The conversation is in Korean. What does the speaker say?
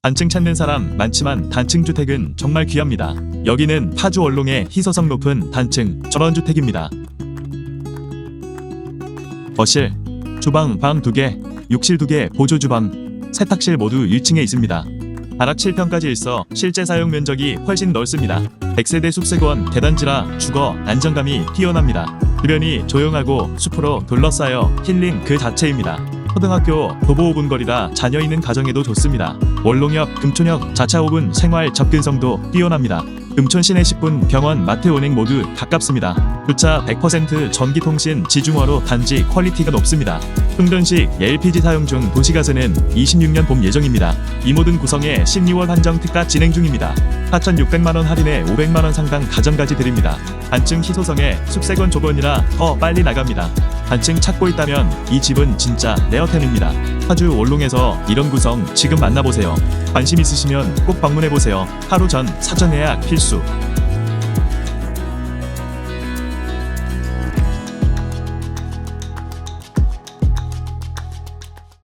단층 찾는 사람 많지만 단층 주택은 정말 귀합니다. 여기는 파주 원롱의 희소성 높은 단층 전원주택입니다. 거실, 주방 방 2개, 욕실 2개, 보조 주방, 세탁실 모두 1층에 있습니다. 다락 7평까지 있어 실제 사용 면적이 훨씬 넓습니다. 100세대 숲세권 대단지라 주거 안정감이 뛰어납니다. 주변이 조용하고 숲으로 둘러싸여 힐링 그 자체입니다. 초등학교 도보 5분 거리라 자녀 있는 가정에도 좋습니다. 원롱역, 금촌역, 자차 5분 생활 접근성도 뛰어납니다. 금촌 시내 10분 병원, 마트, 은행 모두 가깝습니다. 주차 100% 전기통신 지중화로 단지 퀄리티가 높습니다. 충전식 LPG 사용 중 도시가스는 26년 봄 예정입니다. 이 모든 구성에 12월 한정 특가 진행 중입니다. 4,600만원 할인에 500만원 상당 가전까지 드립니다. 단층 희소성에 숲세권 조건이라 더 빨리 나갑니다. 단층 찾고 있다면 이 집은 진짜 레어템입니다. 파주 원롱에서 이런 구성 지금 만나보세요. 관심 있으시면 꼭 방문해보세요. 하루 전 사전 예약 필수.